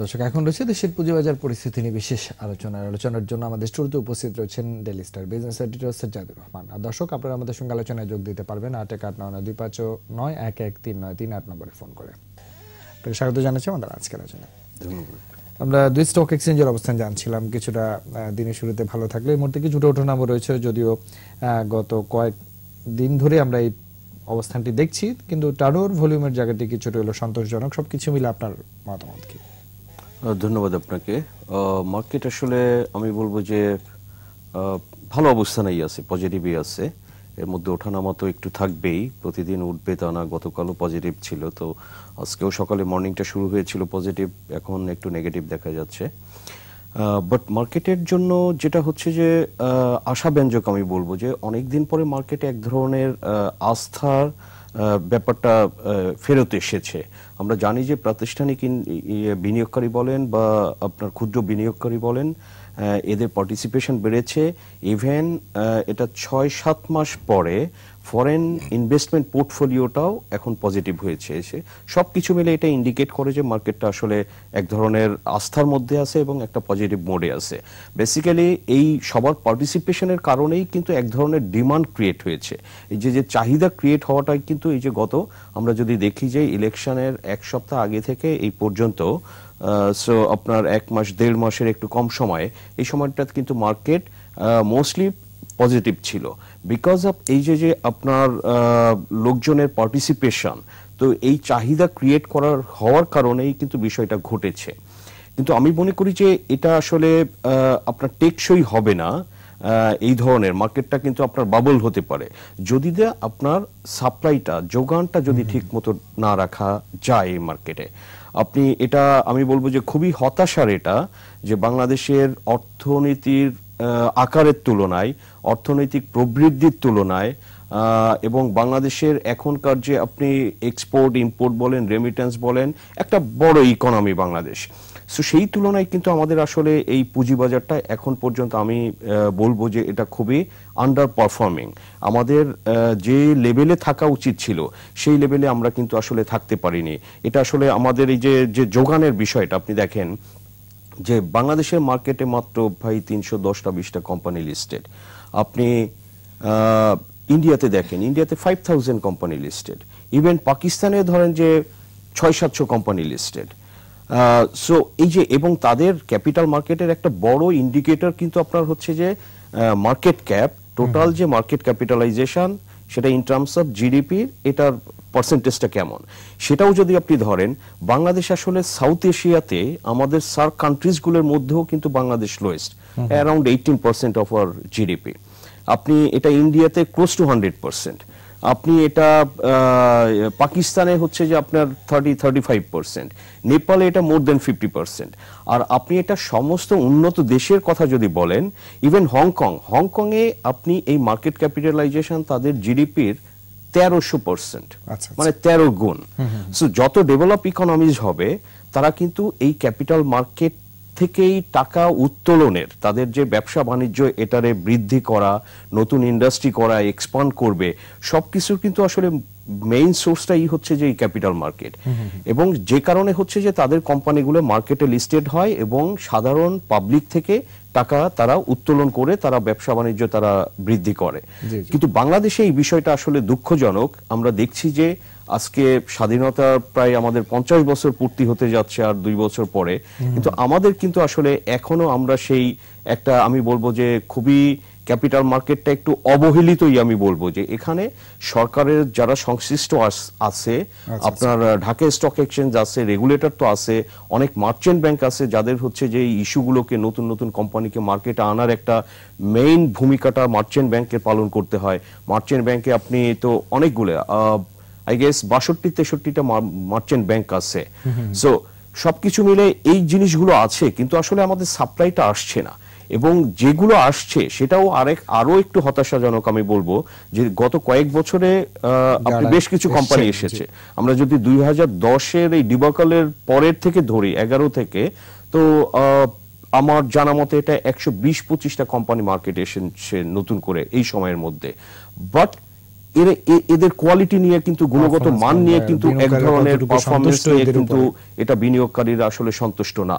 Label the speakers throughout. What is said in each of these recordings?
Speaker 1: দর্শক এখন রয়েছে দেশের পুঁজিবাজার পরিস্থিতি নিয়ে বিশেষ আলোচনার আলোচনার জন্য আমাদের স্টুডিওতে উপস্থিত রয়েছেন Daily Star business editor Sajjadur Rahman. আর দর্শক আপনারা আমাদের সঙ্গে আলোচনায় যোগ দিতে পারবেন আট এক আট নয় নয় দুই পাঁচ নয় এক এক তিন নয় তিন আট নম্বরে ফোন করে। আপনাকে স্বাগত জানাচ্ছি আমাদের আজকের আলোচনা। আমরা দুই স্টক এক্সচেঞ্জের অবস্থান জানছিলাম কিছুটা দিনের শুরুতে ভালো থাকলে। এই মুহূর্তে কিছুটা ওঠানামা রয়েছে যদিও গত কয়েক দিন ধরে আমরা এই অবস্থানটি দেখছি কিন্তু টার্নোর ভলিউমের জায়গাটি কিছুটা হলো সন্তোষজনক। সবকিছু মিলে আপনার মতামত কি?
Speaker 2: ধন্যবাদ আপনাকে। মার্কেট আসলে আমি বলব যে ভালো অবস্থানেই আছে পজিটিভই আছে। এর মধ্যে ওঠানামা তো একটু থাকবেই। প্রতিদিন উঠবে তা না, গতকালও পজিটিভ ছিল। তো আজকেও সকালে মর্নিংটা শুরু হয়েছিল পজিটিভ এখন একটু নেগেটিভ দেখা যাচ্ছে। বাট মার্কেটের জন্য যেটা হচ্ছে যে আশাব্যঞ্জক আমি বলব যে অনেক দিন পরে মার্কেটে এক ধরনের আস্থার ব্যাপারটা ফেরত এসেছে। আমরা জানি যে প্রাতিষ্ঠানিক ইয়ে বিনিয়োগকারী বলেন বা আপনার ক্ষুদ্র বিনিয়োগকারী বলেন এদের পার্টিসিপেশন বেড়েছে। ইভেন এটা ছয় সাত মাস পরে ফরেন ইনভেস্টমেন্ট পোর্টফোলিওটাও এখন পজিটিভ হয়েছে এসে। সব কিছু মিলে এটা ইন্ডিকেট করে যে মার্কেটটা আসলে এক ধরনের আস্থার মধ্যে আছে এবং একটা পজিটিভ মোডে আছে। বেসিক্যালি এই সবার পার্টিসিপেশনের কারণেই কিন্তু এক ধরনের ডিমান্ড ক্রিয়েট হয়েছে। এই যে যে চাহিদা ক্রিয়েট হওয়াটাই কিন্তু এই যে গত, আমরা যদি দেখি যে ইলেকশনের এক সপ্তাহ আগে থেকে এই পর্যন্ত সো আপনার এক মাস, দেড় মাসের একটু কম সময়ে, এই সময়টাতে কিন্তু মার্কেট মোস্টলি পজিটিভ ছিল। বিকজ অফ এই যে যে আপনার লোকজনের পার্টিসিপেশন তো এই চাহিদা ক্রিয়েট করার হওয়ার কারণেই কিন্তু বিষয়টা ঘটেছে। কিন্তু আমি মনে করি যে এটা আসলে আপনার টেকসই হবে না এই ধরনের মার্কেটটা কিন্তু আপনার বাবল হতে পারে। যদি দে আপনার সাপ্লাইটা যোগানটা যদি ঠিক মতো না রাখা যায় এই মার্কেটে আপনি এটা আমি বলব যে খুবই হতাশার এটা যে বাংলাদেশের অর্থনীতির আকারের তুলনায়, অর্থনৈতিক প্রবৃদ্ধির তুলনায় এবং বাংলাদেশের এখনকার যে আপনি এক্সপোর্ট ইম্পোর্ট বলেন রেমিটেন্স বলেন, একটা বড় ইকোনমি বাংলাদেশ। সো সেই তুলনায় কিন্তু আমাদের আসলে এই পুঁজিবাজারটা এখন পর্যন্ত আমি বলব যে এটা খুবই আন্ডার পারফর্মিং আমাদের যে লেভেলে থাকা উচিত ছিল, সেই লেভেলে আমরা কিন্তু আসলে থাকতে পারিনি। এটা আসলে আমাদের এই যে যে যোগানের বিষয়টা, আপনি দেখেন যে বাংলাদেশের মার্কেটে মাত্র ভাই তিনশো দশটা বিশটা কোম্পানি লিস্টেড আপনি ইন্ডিয়াতে দেখেন ইন্ডিয়াতে five thousand company listed even পাকিস্তানে ধরেন যে ছয় সাতশো কোম্পানি লিস্টেড সো এই যে এবং তাদের ক্যাপিটাল মার্কেটের একটা বড় ইন্ডিকেটর কিন্তু আপনার হচ্ছে যে মার্কেট ক্যাপ টোটাল যে মার্কেট ক্যাপিটালাইজেশন সেটা ইন টার্মস অফ জিডিপির এটার পার্সেন্টেজটা কেমন? সেটাও যদি আপনি ধরেন বাংলাদেশ আসলে সাউথ এশিয়াতে আমাদের সার্ক কান্ট্রিজগুলোর মধ্যেও কিন্তু Bangladesh lowest around eighteen percent of R GDP আপনি এটা ইন্ডিয়াতে ক্লোজ টু হান্ড্রেড পার্সেন্ট আপনি এটা পাকিস্তানে হচ্ছে যে আপনার থার্টি থার্টি ফাইভ পার্সেন্ট নেপালে এটা মোর দেন ফিফটি পার্সেন্ট আর আপনি এটা সমস্ত উন্নত দেশের কথা যদি বলেন ইভেন হংকং হংকংয়ে আপনি এই মার্কেট ক্যাপিটালাইজেশন তাদের জিডিপির তেরোশো পার্সেন্ট।
Speaker 1: আচ্ছা,
Speaker 2: মানে তেরো গুণ। সো যত ডেভেলপ ইকোনমিজ হবে তারা কিন্তু এই ক্যাপিটাল মার্কেট থেকেই টাকা উত্তোলনের তাদের যে ব্যবসা বাণিজ্য এটারে বৃদ্ধি করা নতুন ইন্ডাস্ট্রি করা এক্সপান্ড করবে সবকিছু কিন্তু আসলে মেইন সোর্সটাই হচ্ছে যে ক্যাপিটাল মার্কেট এবং যে কারণে হচ্ছে যে তাদের কোম্পানিগুলো মার্কেটে লিস্টেড হয় এবং সাধারণ পাবলিক থেকে টাকা তারা উত্তোলন করে তারা ব্যবসা বাণিজ্য তারা বৃদ্ধি করে। কিন্তু বাংলাদেশে এই বিষয়টা আসলে দুঃখজনক। আমরা দেখছি যে আজকে স্বাধীনতার প্রায় আমাদের পঞ্চাশ বছর পূর্তি হতে যাচ্ছে আর দুই বছর পরে। কিন্তু আমাদের কিন্তু আসলে এখনও আমরা সেই একটা আমি বলব যে খুবই ক্যাপিটাল মার্কেটটা একটু অবহেলিতই আমি বলব যে এখানে সরকারের যারা সংশ্লিষ্ট আছে আপনার আহ, ঢাকা স্টক এক্সচেঞ্জ আছে রেগুলেটর তো আছে অনেক মার্চেন্ট ব্যাংক আছে যাদের হচ্ছে যে ইস্যুগুলোকে নতুন নতুন কোম্পানিকে মার্কেটে আনার একটা মেইন ভূমিকাটা মার্চেন্ট ব্যাংকের পালন করতে হয়। মার্চেন্ট ব্যাংকে আপনি তো অনেকগুলো আই গেস বাষট্টি তেষট্টিটা মার্চেন্ট ব্যাংক আছে। সো সবকিছু মিলে এই জিনিসগুলো আছে কিন্তু আসলে আমাদের সাপ্লাইটা আসছে না। এবং যেগুলো আসছে সেটাও আরেক আরও একটু হতাশাজনক আমি বলব যে গত কয়েক বছরে আপনি বেশ কিছু কোম্পানি
Speaker 1: এসেছে।
Speaker 2: আমরা যদি দুই হাজার দশের এই ডিবাকালের পরের থেকে ধরি এগারো থেকে তো আহ, আমার জানা মতে এটা একশো বিশ পঁচিশটা কোম্পানি মার্কেটে এসেছে নতুন করে এই সময়ের মধ্যে। বাট এর এদের কোয়ালিটি নিয়ে কিন্তু গুণগত মান নিয়ে কিন্তু এক ধরনের পারফরমেন্স নিয়ে কিন্তু এটা বিনিয়োগকারীরা আসলে সন্তুষ্ট না।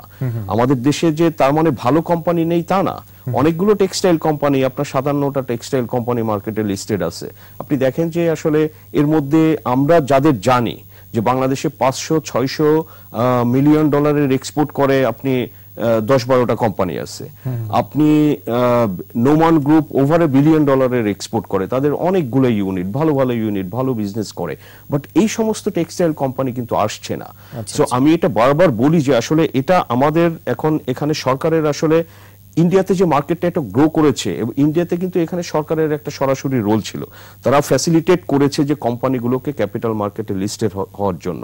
Speaker 2: আমাদের দেশে যে তার মানে ভালো কোম্পানি নেই তা না। অনেকগুলো টেক্সটাইল কোম্পানি আপনার সাতান্নটা টেক্সটাইল কোম্পানি মার্কেটে লিস্টেড আছে। আপনি দেখেন যে আসলে এর মধ্যে আমরা যাদের জানি যে বাংলাদেশে পাঁচশো ছয়শো মিলিয়ন ডলারের এক্সপোর্ট করে আপনি দশ বারোটা কোম্পানি আছে। আপনি Noman group over a billion ডলারের এক্সপোর্ট করে তাদের অনেকগুলো ইউনিট ভালো ভালো ইউনিট ভালো বিজনেস করে বাট এই সমস্ত টেক্সটাইল কোম্পানি কিন্তু আসছে না। সো আমি এটা বারবার বলি যে আসলে এটা আমাদের এখন এখানে সরকারের আসলে ইন্ডিয়াতে যে মার্কেটটা একটা গ্রো করেছে এবং ইন্ডিয়াতে কিন্তু এখানে সরকারের একটা সরাসরি রোল ছিল। তারা ফ্যাসিলিটেট করেছে যে কোম্পানিগুলোকে ক্যাপিটাল মার্কেটে লিস্টেড হওয়ার জন্য।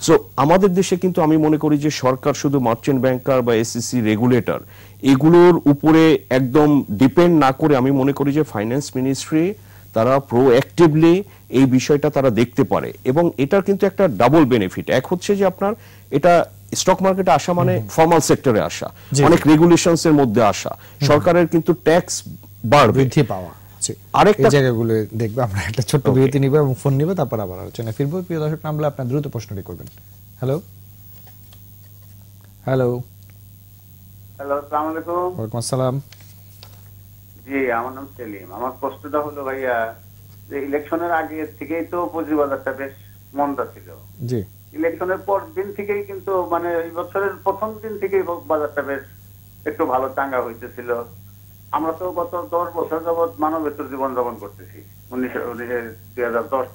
Speaker 2: সো আমাদের দেশে কিন্তু আমি মনে করি যে সরকার শুধু মার্চেন্ট ব্যাংকার বা এসএসসি রেগুলেটর এগুলোর উপরে একদম ডিপেন্ড না করে আমি মনে করি যে ফাইন্যান্স মিনিস্ট্রি তারা প্রোঅ্যাক্টিভলি এই বিষয়টা তারা দেখতে পারে। এবং এটার কিন্তু একটা ডাবল বেনিফিট এক হচ্ছে যে আপনার এটা স্টক মার্কেটে আসা মানে ফর্মাল সেক্টরে আসা। অনেক রেগুলেশনস এর মধ্যে আসা। সরকারের কিন্তু ট্যাক্স বাড়বে।
Speaker 1: বৃদ্ধি পাওয়া।
Speaker 2: আরেকটা-
Speaker 1: জায়গাগুলো দেখব আমরা একটা ছোট্ট বিরতি নিব এবং ফোন নিব তারপর আবার আলোচনা ফিরবো। প্রিয় দর্শক নামলে আপনার দ্রুত প্রশ্নটি করবেন। হ্যালো হ্যালো
Speaker 3: হ্যালো আসসালামু আলাইকুম।
Speaker 1: ওয়ালাইকুম আসসালাম।
Speaker 3: জি আমার নাম সেলিম। আমার প্রশ্নটা হলো ভাইয়া যে ইলেকশনের আগে থেকেই তো পুঁজিবাজারটা বেশ মন্দা ছিল।
Speaker 1: জি।
Speaker 3: ইলেকশনের পর দিন থেকেই কিন্তু মানে এই বছরের প্রথম দিন থেকেই বাজারটা বেশ একটু ভালো চাঙ্গা হইতেছিল। আমরা তো গত দশ বছর যাবৎ মানবেতর জীবন যাপন করতেছি উনিশশো দুই হাজার দশ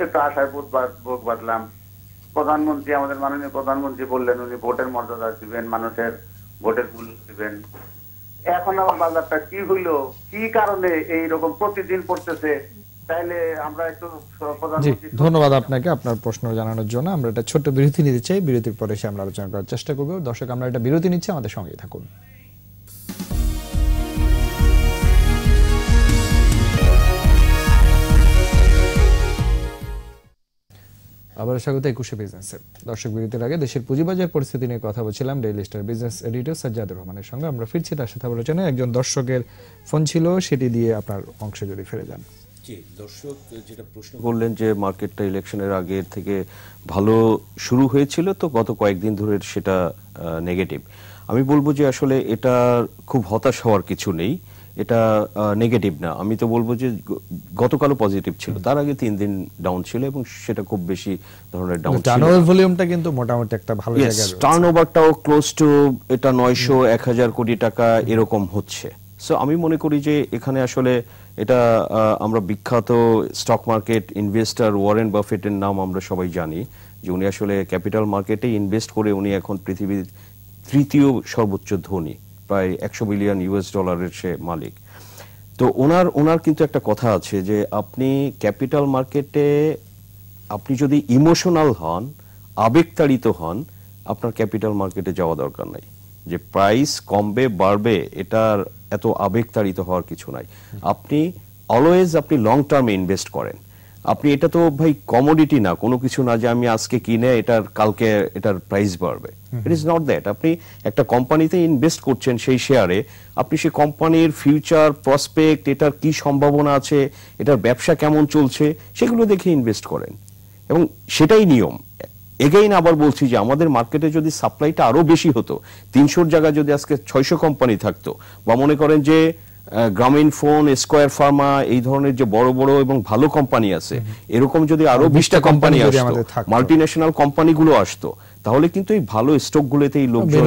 Speaker 3: একটু আশায় বোধ বাদ- বাঁধলাম। প্রধানমন্ত্রী আমাদের মাননীয় প্রধানমন্ত্রী বললেন উনি ভোটের মর্যাদা দিবেন মানুষের ভোটের মূল্য দিবেন। এখন আবার বাজারটা কি হইল কি কারণে এই রকম প্রতিদিন পড়তেছে তাইলে আমরা একটু
Speaker 1: জি ধন্যবাদ আপনাকে আপনার প্রশ্ন জানানোর জন্য। আমরা একটা ছোট্ট বিরতি নিতে চাই। বিরতির পরে এসে আমরা আলোচনা করার চেষ্টা করব। দর্শক আমরা একটা বিরতি নিচ্ছি আমাদের সঙ্গে থাকুন। আবার স্বাগত একুশে বিজনেসে দর্শক বিরতির আগে দেশের পুঁজিবাজার পরিস্থিতি নিয়ে কথা বলছিলাম Daily Star business editor Sajjadur রহমানের সঙ্গে। আমরা ফিরছি তার সাথে আলোচনায়। একজন দর্শকের ফোন ছিল সেটি দিয়ে আপনার অংশে যদি ফিরে যান।
Speaker 2: জি দর্শক যেটা প্রশ্ন করলেন যে মার্কেটটা ইলেকশনের আগে থেকে ভালো শুরু হয়েছিল তো গত কয়েকদিন ধরে সেটা নেগেটিভ আমি বলব যে আসলে এটা খুব হতাশ হওয়ার কিছু নেই। এটা নেগেটিভ না। আমি তো বলব যে গতকালও পজিটিভ ছিল। তার আগে তিন দিন ডাউন ছিল এবং সেটা খুব বেশি ধরনের ডাউন ছিল
Speaker 1: টার্নওভার ভলিউমটা কিন্তু মোটামুটি একটা ভালো জায়গায় রয়েছে।
Speaker 2: টার্ন ক্লোজ টু এটা নয়শো এক হাজার কোটি টাকা এরকম হচ্ছে। সো আমি মনে করি যে এখানে আসলে এটা আহ, আমরা বিখ্যাত স্টক মার্কেট ইনভেস্টর ওয়ারেন বাফেটের নাম আমরা সবাই জানি যে উনি আসলে ক্যাপিটাল মার্কেটে ইনভেস্ট করে উনি এখন পৃথিবীর তৃতীয় সর্বোচ্চ ধনী। প্রায় একশো বিলিয়ন ইউএস ডলারের সে মালিক। তো ওনার ওনার কিন্তু একটা কথা আছে যে আপনি ক্যাপিটাল মার্কেটে আপনি যদি ইমোশনাল হন, আবেগতাড়িত হন, আপনার ক্যাপিটাল মার্কেটে যাওয়া দরকার নাই। যে প্রাইস কমবে, বাড়বে, এটার এত আবেগতাড়িত হওয়ার কিছু নাই। আপনি অলওয়েজ আপনি লং টার্মে ইনভেস্ট করেন। আপনি এটা তো ভাই কমোডিটি না কোনো কিছু না যে আমি আজকে কিনে এটার কালকে এটার প্রাইস বাড়বে। ইট ইজ নট দ্যাট আপনি একটা কোম্পানিতে ইনভেস্ট করছেন সেই শেয়ারে আপনি সেই কোম্পানির ফিউচার প্রসপেক্ট এটার কি সম্ভাবনা আছে এটার ব্যবসা কেমন চলছে সেগুলো দেখে ইনভেস্ট করেন। এবং সেটাই নিয়ম। এগেইন আবার বলছি যে আমাদের মার্কেটে যদি সাপ্লাইটা আরও বেশি হতো তিনশোর জায়গায় যদি আজকে ছয়শো কোম্পানি থাকতো বা মনে করেন যে গ্রামীণ ফোন স্কোয়ার ফার্মা এই ধরনের যে বড় বড় এবং ভালো কোম্পানি আছে এরকম যদি আরও বিশটা কোম্পানি আসতো
Speaker 1: মাল্টি
Speaker 2: ন্যাশনাল কোম্পানিগুলো আসতো তাহলে কিন্তু এই ভালো স্টকগুলোতে এই লোকজন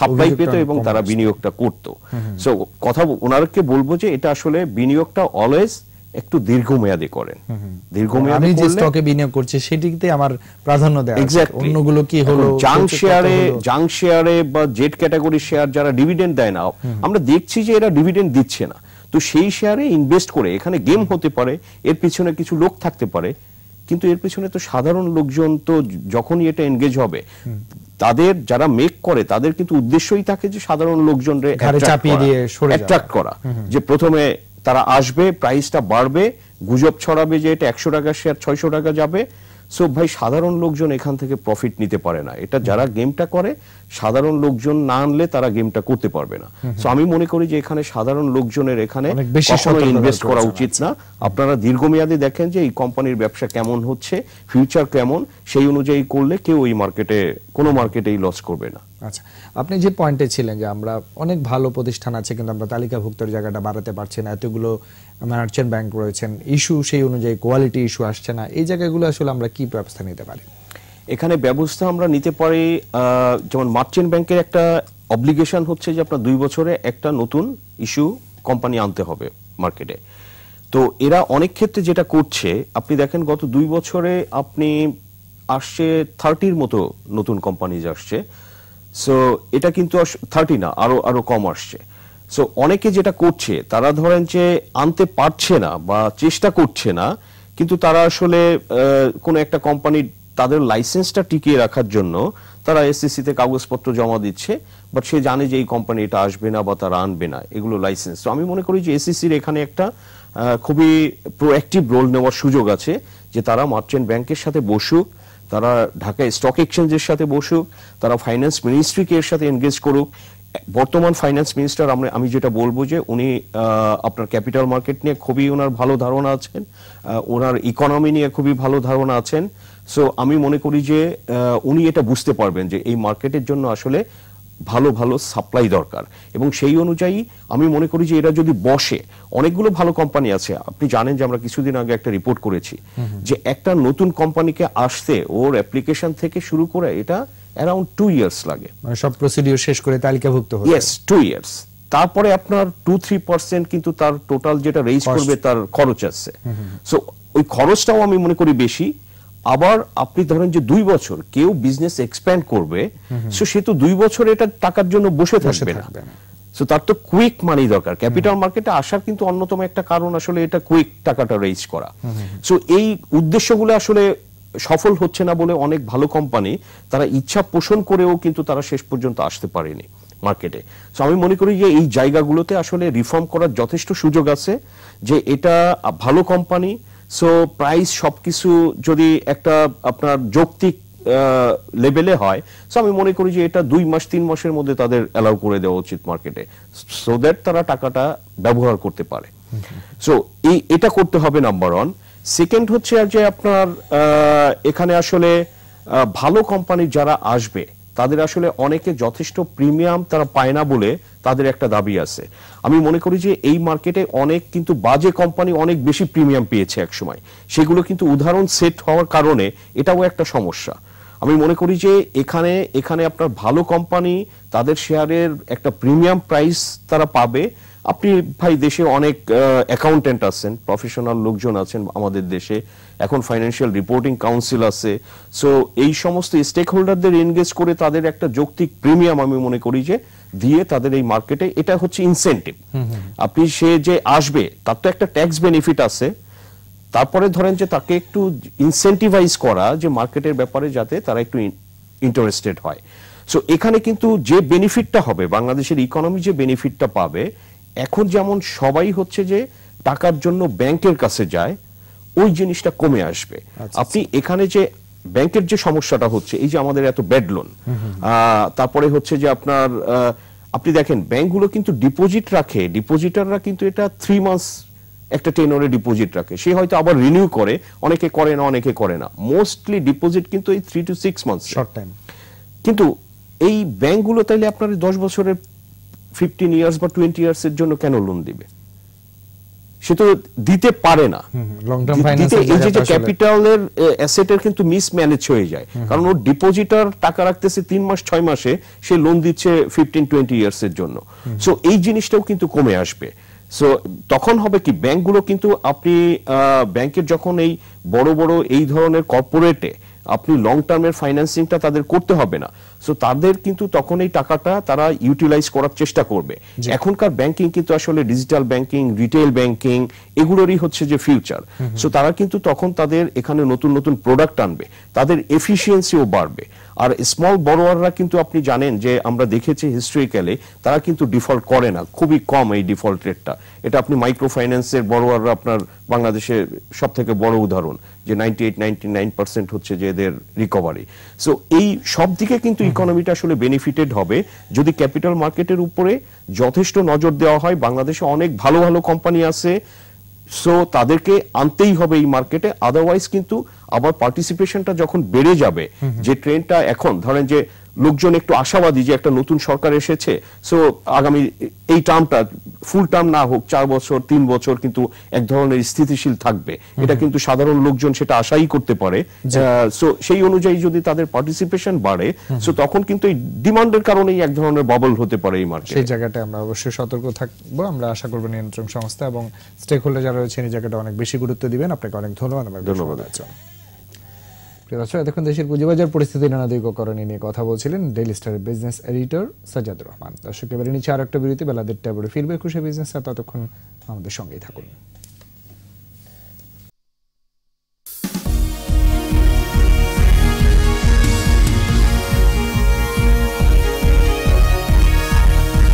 Speaker 2: সাপ্লাই পেত এবং তারা বিনিয়োগটা করতো। সো কথা ওনারকে বলব যে এটা আসলে বিনিয়োগটা অলওয়েজ একটু দীর্ঘমেয়াদী করেন।
Speaker 1: আমি যে স্টকে বিনিয়োগ করছি সেটিতে আমার প্রাধান্য আছে।
Speaker 2: এক্স্যাক্টলি
Speaker 1: অন্যগুলো কি হলো
Speaker 2: জাং শেয়ারে। জাং শেয়ারে বা জেড ক্যাটাগরি শেয়ার যারা ডিভিডেন্ড দেয় না আমরা দেখছি যে এরা ডিভিডেন্ড দিচ্ছে না। তো সেই শেয়ারে ইনভেস্ট করে এখানে গেম হতে পারে এর পিছনে কিছু লোক থাকতে পারে কিন্তু এর পিছনে তো সাধারণ লোকজন তো যখনই এটা এনগেজ হবে তাদের যারা মেক করে তাদের কিন্তু উদ্দেশ্যই থাকে যে সাধারণ লোকজন
Speaker 1: ঘাড়ে চাপিয়ে দিয়ে সরে যাওয়া।
Speaker 2: অ্যাট্রাক্ট করা। যে প্রথমে তারা আসবে প্রাইসটা বাড়বে গুজব ছড়াবে যে এটা একশো টাকা শেয়ার ছয়শো টাকা যাবে। সো ভাই সাধারণ লোকজন এখান থেকে প্রফিট নিতে পারে না। এটা যারা গেমটা করে সাধারণ লোকজন না আনলে তারা গেমটা করতে পারবে না। সো আমি মনে করি যে এখানে সাধারণ লোকজনের এখানে কখনো ইনভেস্ট করা উচিত না। আপনারা দীর্ঘমেয়াদে দেখেন যে এই কোম্পানির ব্যবসা কেমন হচ্ছে ফিউচার কেমন সেই অনুযায়ী করলে কেউ এই মার্কেটে কোনো মার্কেটেই লস করবে না।
Speaker 1: আচ্ছা আপনি যে পয়েন্টে ছিলেন যে আমরা অনেক ভালো প্রতিষ্ঠান আছে, কিন্তু আমরা তালিকাভুক্তর জায়গাটা বাড়াতে পারছি না, এতগুলো মার্চেন্ট ব্যাংক রয়েছেন ইস্যু সেই অনুযায়ী কোয়ালিটি ইস্যু আসছে না, এই জায়গাগুলো আসলে আমরা কি ব্যবস্থা নিতে পারি?
Speaker 2: এখানে ব্যবস্থা আমরা নিতে পারি যেমন মার্চেন্ট ব্যাংকের একটা অব্লিগেশন হচ্ছে যে আপনার দুই বছরে একটা নতুন ইস্যু কোম্পানি আনতে হবে মার্কেটে তো এরা অনেক ক্ষেত্রে যেটা করছে, আপনি দেখেন গত দুই বছরে আপনি আসছে থার্টির মতো নতুন কোম্পানি আসছে। সো এটা কিন্তু থার্টি না, আরও আরও কম আসছে। সো অনেকে যেটা করছে, তারা ধরেন যে আনতে পারছে না বা চেষ্টা করছে না, কিন্তু তারা আসলে কোনো একটা কোম্পানির তাদের লাইসেন্সটা টিকিয়ে রাখার জন্য তারা এসএসসি তে কাগজপত্র জমা দিচ্ছে বাট সে জানে যে এই কোম্পানি এটা আসবে না বা তারা আনবে না, এগুলো লাইসেন্স তো আমি মনে করি যে এসএসসির এখানে একটা খুবই প্রোঅ্যাক্টিভ রোল নেওয়ার সুযোগ আছে, যে তারা মার্চেন্ট ব্যাংকের সাথে বসুক তারা ঢাকা স্টক এক্সচেঞ্জের সাথে বসুক, তারা ফাইন্যান্স মিনিস্ট্রিকে এর সাথে এনগেজ করুক। বর্তমান ফাইন্যান্স মিনিস্টার আমরা, আমি যেটা বলব যে উনি আপনার ক্যাপিটাল মার্কেট নিয়ে খুবই ওনার ভালো ধারণা আছেন ওনার ইকোনমি নিয়ে খুবই ভালো ধারণা আছেন। সো আমি মনে করি যে উনি এটা বুঝতে পারবেন যে এই মার্কেটের জন্য আসলে ভালো ভালো সাপ্লাই দরকার। এবং সেই অনুযায়ী আমি মনে করি যে এরা যদি বসে অনেকগুলো ভালো কোম্পানি আছে আপনি জানেন যে আমরা কিছুদিন আগে একটা রিপোর্ট করেছি যে একটা নতুন কোম্পানিকে আসতে ওর অ্যাপ্লিকেশন থেকে শুরু করে এটা অ্যারাউন্ড টু ইয়ার্স লাগে।
Speaker 1: মানে সব প্রসিডিওর শেষ করে তালিকাভুক্ত হতে
Speaker 2: ইয়েস টু ইয়ার্স তারপরে আপনার টু থ্রি পার্সেন্ট কিন্তু তার টোটাল যেটা রেজ করবে তার খরচ আছে। সো ওই খরচটাও আমি মনে করি বেশি। আবার আপনি ধরেন যে দুই বছর কেউ বিজনেস এক্সপ্যান্ড করবে সো সে তো দুই বছর এটা টাকার জন্য বসে থাকবে না। সো তার তো কুইক মানি দরকার। ক্যাপিটাল মার্কেটে আসার কিন্তু অন্যতম একটা কারণ আসলে এটা কুইক টাকাটা রেজ করা। সো এই উদ্দেশ্যগুলো আসলে সফল হচ্ছে না বলে অনেক ভালো কোম্পানি তারা ইচ্ছা পোষণ করেও কিন্তু তারা শেষ পর্যন্ত আসতে পারেনি মার্কেটে সো আমি মনে করি যে এই জায়গাগুলোতে আসলে রিফর্ম করার যথেষ্ট সুযোগ আছে যে এটা ভালো কোম্পানি সো প্রাইস সবকিছু যদি একটা আপনার যৌক্তিক লেভেলে হয় সো আমি মনে করি যে এটা দুই মাস, তিন মাসের মধ্যে তাদের অ্যালাউ করে দেওয়া উচিত মার্কেটে সো দ্যাট তারা টাকাটা ব্যবহার করতে পারে। সো এই, এটা করতে হবে নাম্বার ওয়ান সেকেন্ড হচ্ছে আর যে আপনার এখানে আসলে ভালো কোম্পানি যারা আসবে তাদের আসলে অনেকে যথেষ্ট প্রিমিয়াম তারা পায় না বলে তাদের একটা দাবি আছে। আমি মনে করি যে এই মার্কেটে অনেক কিন্তু বাজে কোম্পানি অনেক বেশি প্রিমিয়াম পেয়েছে একসময়। সেগুলো কিন্তু উদাহরণ সেট হওয়ার কারণে এটাও একটা সমস্যা। আমি মনে করি যে এখানে এখানে আপনার ভালো কোম্পানি, তাদের শেয়ারের একটা প্রিমিয়াম প্রাইস তারা পাবে। আপনি ভাই দেশে অনেক অ্যাকাউন্টেন্ট আছেন প্রফেশনাল লোকজন আছেন আমাদের দেশে এখন ফাইন্যান্সিয়াল রিপোর্টিং কাউন্সিল আছে। সো এই সমস্ত স্টেক হোল্ডারদের এনগেজ করে তাদের একটা যৌক্তিক প্রিমিয়াম আমি মনে করি যে দিয়ে তাদের এই মার্কেটে এটা হচ্ছে ইনসেন্টিভ আপনি সে যে আসবে তার তো একটা ট্যাক্স বেনিফিট আছে। তারপরে ধরেন যে তাকে একটু ইনসেন্টিভাইজ করা যে মার্কেটের ব্যাপারে যাতে তারা একটু ইন্টারেস্টেড হয়। সো এখানে কিন্তু যে বেনিফিটটা হবে বাংলাদেশের ইকোনমি যে বেনিফিটটা পাবে এখন যেমন সবাই হচ্ছে যে টাকার জন্য ব্যাংকের কাছে যায় ওই জিনিসটা কমে আসবে। আপনি এখানে যে ব্যাংকের যে সমস্যাটা হচ্ছে এই যে আমাদের এত ব্যাড লোন তারপরে হচ্ছে যে আপনার আপনি দেখেন ব্যাংকগুলো কিন্তু ডিপোজিট রাখে ডিপোজিটাররা কিন্তু এটা থ্রি মান্থস একটা টেনরে ডিপোজিট রাখে। সে হয়তো আবার রিনিউ করে অনেকে করে না অনেকে করে না। মোস্টলি ডিপোজিট কিন্তু এই three to six months
Speaker 1: short time
Speaker 2: কিন্তু এই ব্যাংকগুলো তাইলে আপনার দশ বছরের ফিফটিন ইয়ার্স বা টোয়েন্টি ইয়ার্স এর জন্য কেন লোন দিবে? সে তো দিতে পারে না। এই যে ক্যাপিটালের অ্যাসেটের কিন্তু মিসম্যানেজ হয়ে যায়। কারণ ওর ডিপোজিটার টাকা রাখতেছে তিন মাস ছয় মাসে সে লোন দিচ্ছে ফিফটিন টোয়েন্টি ইয়ার্স এর জন্য। সো এই জিনিসটাও কিন্তু কমে আসবে। সো তখন হবে কি ব্যাংকগুলো কিন্তু আপনি ব্যাংকের যখন এই বড় বড় এই ধরনের কর্পোরেটে আপনি লং টার্মের ফাইন্যান্সিংটা তাদের করতে হবে না। সো তাদের কিন্তু তখন এই টাকাটা তারা ইউটিলাইজ করার চেষ্টা করবে। এখনকার ব্যাংকিং কিন্তু আসলে ডিজিটাল ব্যাংকিং রিটেল ব্যাংকিং এগুলোরই হচ্ছে যে ফিউচার সো তারা কিন্তু তখন তাদের এখানে নতুন নতুন প্রোডাক্ট আনবে। তাদের এফিসিয়েন্সিও বাড়বে। আর স্মল বড়োয়াররা কিন্তু আপনি জানেন যে আমরা দেখেছি হিস্ট্রিক্যালে তারা কিন্তু ডিফল্ট করে না। খুবই কম এই ডিফল্ট রেটটা এটা আপনি মাইক্রো ফাইন্যান্সের বড়োয়াররা আপনার বাংলাদেশে সব থেকে বড় উদাহরণ। যে ninety eight ninety nine percent হচ্ছে যে এদের রিকভারি সো এই সব দিকে কিন্তু ইকোনমিটা আসলে বেনিফিটেড হবে। যদি ক্যাপিটাল মার্কেটের উপরে যথেষ্ট নজর দেওয়া হয় বাংলাদেশে অনেক ভালো ভালো কোম্পানি আছে সো তাদেরকে আনতেই হবে এই মার্কেটে আদারওয়াইজ কিন্তু আবার পার্টিসিপেশনটা যখন বেড়ে যাবে যে ট্রেনটা এখন ধরেন যে লোকজন একটু আশাবাদী যে একটা নতুন সরকার এসেছে। সো আগামী এই টার্মটা ফুল টার্ম না হোক চার বছর তিন বছর কিন্তু এক ধরনের স্থিতিশীল থাকবে। এটা কিন্তু সাধারণ লোকজন সেটা আশাই করতে পারে। সো সেই অনুযায়ী যদি তাদের পার্টিসিপেশন বাড়ে সো তখন কিন্তু এই ডিমান্ডের কারণেই এক ধরনের বাবল হতে পারে এই মার্কেটে
Speaker 1: সেই জায়গাটা আমরা অবশ্যই সতর্ক থাকব। আমরা আশা করব নিয়ন্ত্রণ সংস্থা এবং স্টেক হোল্ডার যারা রয়েছেন এই জায়গাটা অনেক বেশি গুরুত্ব দিবেন। আপনাকে অনেক ধন্যবাদ
Speaker 2: ধন্যবাদ।
Speaker 1: প্রিয় দর্শক এতক্ষণ দেশের পুঁজিবাজার পরিস্থিতি নানা দিককরণী নিয়ে কথা বলছিলেন ডেইলি স্টারের বিজনেস এডিটর সাজ্জাদুর রহমান। দর্শক, এবারে নিচে আর একটা বিরতি, বেলা দেড়টা পরে ফিরবে খুশি বিজনেস ততক্ষণ আমাদের সঙ্গেই থাকুন।